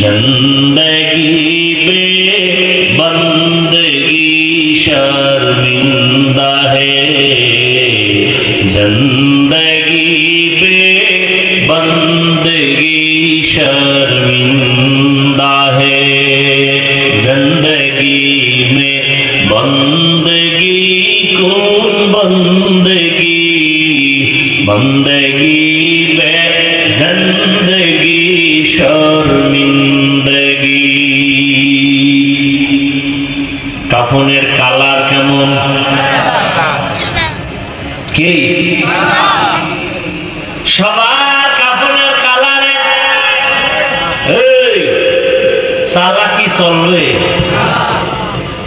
ज़िंदगी में बंदगी शर्मिंदा है। ज़िंदगी में बंदगी शर्मिंदा है। ज़िंदगी में बंदगी कौन बंदगी? बंदगी में ज़िंदगी শর্মিন্দগি কাফনের কালার কেমন? কি? সবার কাফনের কালারে সালা কি চলবে?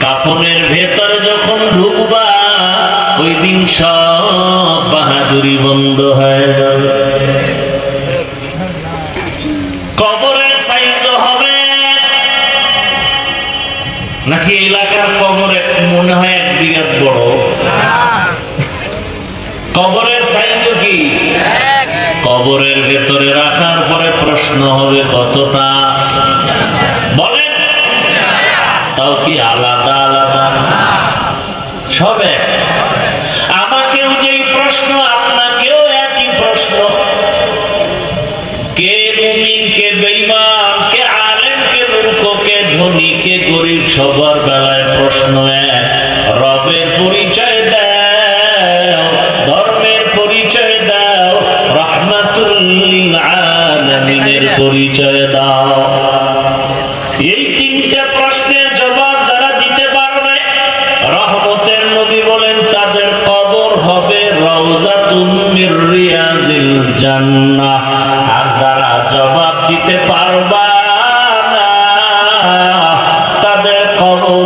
কাফনের ভেতরে যখন ঢুকবা, ওই দিন সব কবরের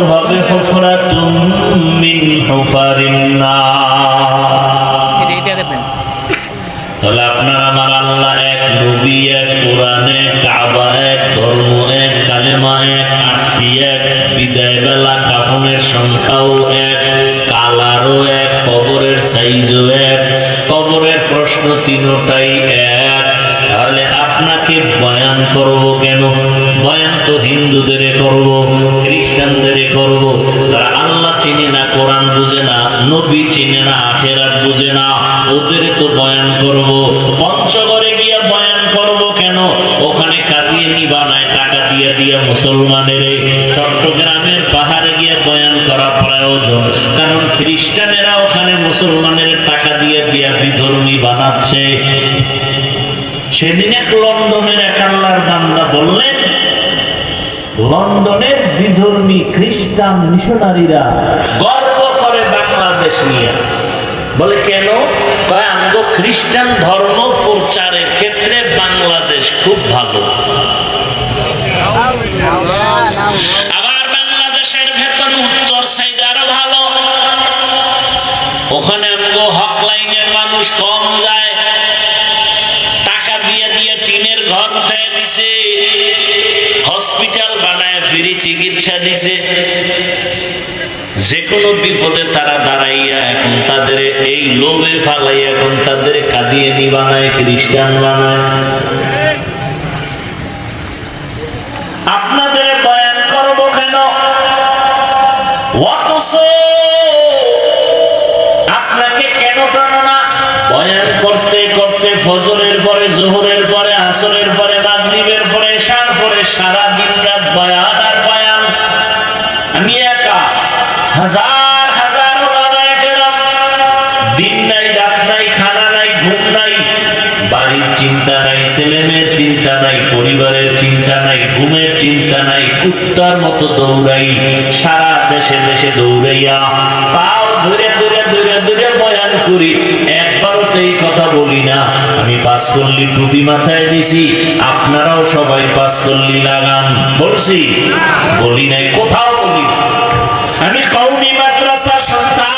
হবে হুফরাতুন মিন তাহলে আপনার আমার আল্লাহ এক নবী, এক কোরআন, এক কাবা, এক ধর্ম, এক কালেমা, এক আরসি, এক বিদায় বেলা কাফনের সংখ্যাও এক, কালারও এক, কবরের সাইজও এক, কবরের প্রশ্ন তিনটাই এক। তাহলে আপনাকে বয়ান করব কেন? বয়ান তো হিন্দুদের করব। করব। আল্লাহ চিনে না, কোরআন বুঝে না, নবী চিনে না, আখেরাত বুঝে না, ওদের তো বয়ান করব। পঞ্চগড়ে গিয়া বয়ান করব কেন? ওখানে কাদিয়ে বানায় টাকা দিয়ে দিয়ে মুসলমানের চট্টগ্রামের পাহাড়ে গিয়ে বয়ান করা প্রয়োজন। কারণ খ্রিস্টানেরা ওখানে মুসলমানের টাকা দিয়ে দিয়া বিধর্মী বানাচ্ছে। সেদিন এক লন্ডনের এক বান্দা বললেন লন্ডনের বিধর্মী খ্রিস্টান মিশনারিরা। গর্ব করে বাংলাদেশ নিয়ে। বলে, কেন? আমগো খ্রিস্টান ধর্ম প্রচারের ক্ষেত্রে বাংলাদেশ খুব ভালো। আবার বাংলাদেশের ভেতর উত্তর সাইড আরও ভালো। ওখানে আমগো হক লাইনের মানুষ কম যায়। টাকা দিয়ে দিয়ে টিনের ঘর উঠে দিছে। হসপিটাল বানায় ফ্রি চিকিৎসা দিছে। যে কোনো বিপদে তারা দাঁড়াইয়া এখন তাদের এই লোভে ফালাই এখন তাদের কাদিয়ে বানায়, খ্রিস্টান বানায়। আপনাদের বয়ান করব কেন? ঘুম নাই, বাড়ির চিন্তা নাই ছেলে চিন্তা নাই, পরিবারের চিন্তা নাই, ঘুমের চিন্তা নাই, কুত্তার মতো দৌড়াই, সারা দেশে দেশে দৌড়াইয়া পাও ধরে ধরে ধরে ধরে বয়ান করি। এই কথা বলি না। আমি পাস করলি টুপি মাথায় দিছি, আপনারাও সবাই পাস করলি লাগান। বলছি, বলি নাই, কোথাও বলি আমি কৌমি মাদ্রাসা সন্তান।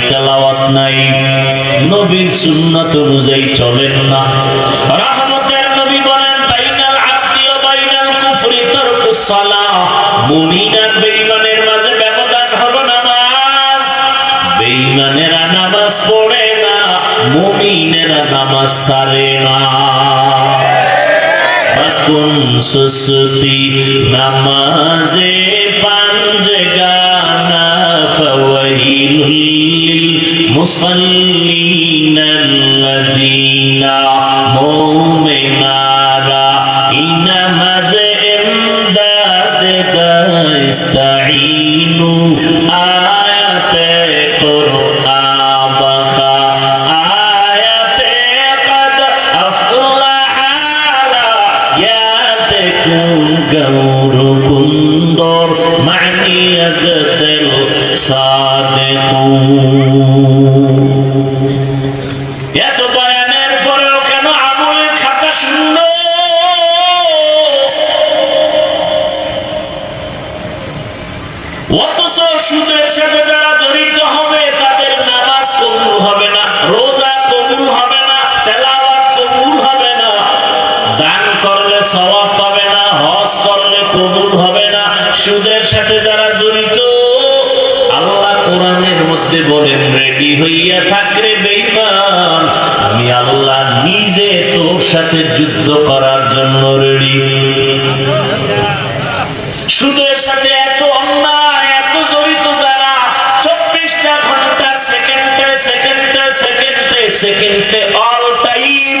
তেলাওয়াত নাই। নবীর অনুযায়ী চলেন না। পড়ে না নামাজ সারে না। কোন সুসুতি নামাজে المصلين الذين مؤمنارا إنما زمداد تستعينوا آيات القرآن بخا آيات قد أفلح آياتكم قور كندر معني يزدل সওয়াব পাবে না, হজ করলে কবুল হবে না। সুদের সাথে যারা জড়িত, আল্লাহ কোরআনের মধ্যে বলেন, রেডি হইয়া থাকরে বেঈমান, আমি আল্লাহ নিজে তোর সাথে যুদ্ধ করার জন্য রেডি। সুদের সাথে এত অন্যায়, এত জড়িত যারা, চব্বিশটা ঘণ্টা সেকেন্ডে সেকেন্ডে সেকেন্ডে সেকেন্ডে অল টাইম